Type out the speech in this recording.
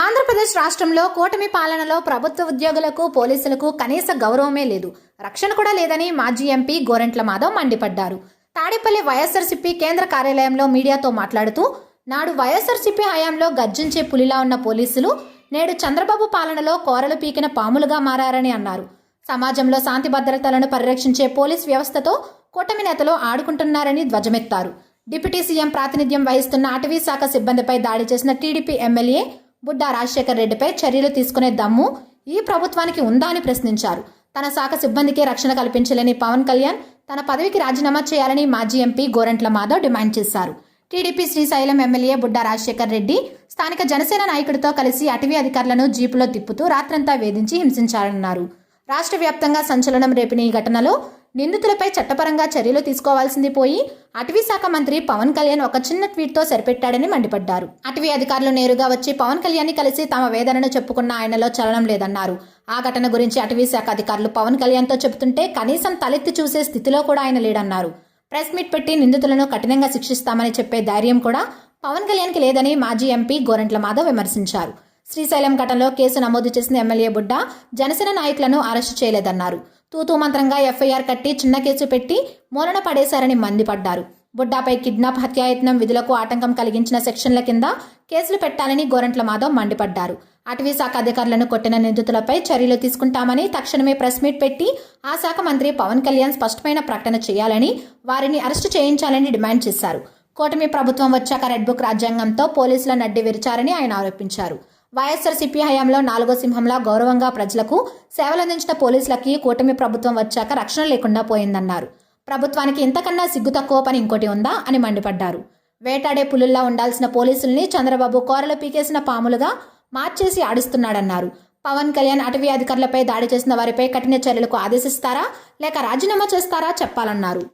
ఆంధ్రప్రదేశ్ రాష్ట్రంలో కూటమి పాలనలో ప్రభుత్వ ఉద్యోగులకు పోలీసులకు కనీస గౌరవమే లేదు. రక్షణ కూడా లేదని మాజీ ఎంపీ గోరెంట్ల మాధవ్ మండిపడ్డారు. తాడేపల్లి వైఎస్ఆర్సీపీ కేంద్ర కార్యాలయంలో మీడియాతో మాట్లాడుతూ నాడు వైఎస్ఆర్సీపీ హయాంలో గర్జించే పులిలా ఉన్న పోలీసులు నేడు చంద్రబాబు పాలనలో కోరలు పీకిన పాములుగా మారారని అన్నారు. సమాజంలో శాంతి భద్రతలను పరిరక్షించే పోలీస్ వ్యవస్థతో కూటమి నేతలు ఆడుకుంటున్నారని ధ్వజమెత్తారు. డిప్యూటీ సీఎం ప్రాతినిధ్యం వహిస్తున్న అటవీ శాఖ సిబ్బందిపై దాడి చేసిన టీడీపీ ఎమ్మెల్యే బుడ్డా రాజశేఖర్ రెడ్డిపై చర్యలు తీసుకునే దమ్ము ఈ ప్రభుత్వానికి ఉందా అని ప్రశ్నించారు. తన శాఖ సిబ్బందికి రక్షణ కల్పించలేని పవన్ కళ్యాణ్ తన పదవికి రాజీనామా చేయాలని మాజీ ఎంపీ గోరంట్ల మాధవ్ డిమాండ్ చేశారు. టీడీపీ శ్రీశైలం ఎమ్మెల్యే బుడ్డా రాజశేఖర్ రెడ్డి స్థానిక జనసేన నాయకుడితో కలిసి అటవీ అధికారులను జీపులో తిప్పుతూ రాత్రంతా వేధించి హింసించారన్నారు. రాష్ట్ర వ్యాప్తంగా సంచలనం రేపిన ఈ ఘటనలో నిందితులపై చట్టపరంగా చర్యలు తీసుకోవాల్సింది పోయి అటవీ శాఖ మంత్రి పవన్ కళ్యాణ్ ఒక చిన్న ట్వీట్తో సరిపెట్టాడని మండిపడ్డారు. అటవీ అధికారులు నేరుగా వచ్చి పవన్ కళ్యాణ్ని కలిసి తమ వేదనను చెప్పుకున్న ఆయనలో చలనం లేదన్నారు. ఆ ఘటన గురించి అటవీ శాఖ అధికారులు పవన్ కళ్యాణ్తో చెబుతుంటే కనీసం తలెత్తి చూసే స్థితిలో కూడా ఆయన లేడన్నారు. ప్రెస్ మీట్ పెట్టి నిందితులను కఠినంగా శిక్షిస్తామని చెప్పే ధైర్యం కూడా పవన్ కళ్యాణ్కి లేదని మాజీ ఎంపీ గోరంట్ల మాధవ్ విమర్శించారు. శ్రీశైలం ఘటనలో కేసు నమోదు చేసిన ఎమ్మెల్యే బుడ్డ జనసేన నాయకులను అరెస్టు చేయలేదన్నారు. తూతూ మంత్రంగా ఎఫ్ఐఆర్ కట్టి చిన్న కేసు పెట్టి మూలన పడేశారని మండిపడ్డారు. బుడ్డాపై కిడ్నాప్ హత్యాయత్నం విధులకు ఆటంకం కలిగించిన సెక్షన్ల కింద కేసులు పెట్టాలని గోరంట్ల మాధవ్ మండిపడ్డారు. అటవీ శాఖ అధికారులను కొట్టిన నిందితులపై చర్యలు తీసుకుంటామని తక్షణమే ప్రెస్ మీట్ పెట్టి ఆ శాఖ మంత్రి పవన్ కళ్యాణ్ స్పష్టమైన ప్రకటన చేయాలని వారిని అరెస్టు చేయించాలని డిమాండ్ చేశారు. కూటమి ప్రభుత్వం వచ్చాక రెడ్ బుక్ రాజ్యాంగంతో పోలీసుల నడ్డి విరిచారని ఆయన ఆరోపించారు. వైఎస్ఆర్సీపీ హయాంలో నాలుగో సింహంలా గౌరవంగా ప్రజలకు సేవలందించిన పోలీసులకి కూటమి ప్రభుత్వం వచ్చాక రక్షణ లేకుండా పోయిందన్నారు. ప్రభుత్వానికి ఇంతకన్నా సిగ్గు తక్కువ పని ఇంకోటి ఉందా అని మండిపడ్డారు. వేటాడే పులుల్లా ఉండాల్సిన పోలీసుల్ని చంద్రబాబు కోరలు పీకేసిన పాములుగా మార్చేసి ఆడిస్తున్నాడన్నారు. పవన్ కళ్యాణ్ అటవీ అధికారులపై దాడి చేసిన వారిపై కఠిన చర్యలకు ఆదేశిస్తారా లేక రాజీనామా చేస్తారా చెప్పాలన్నారు.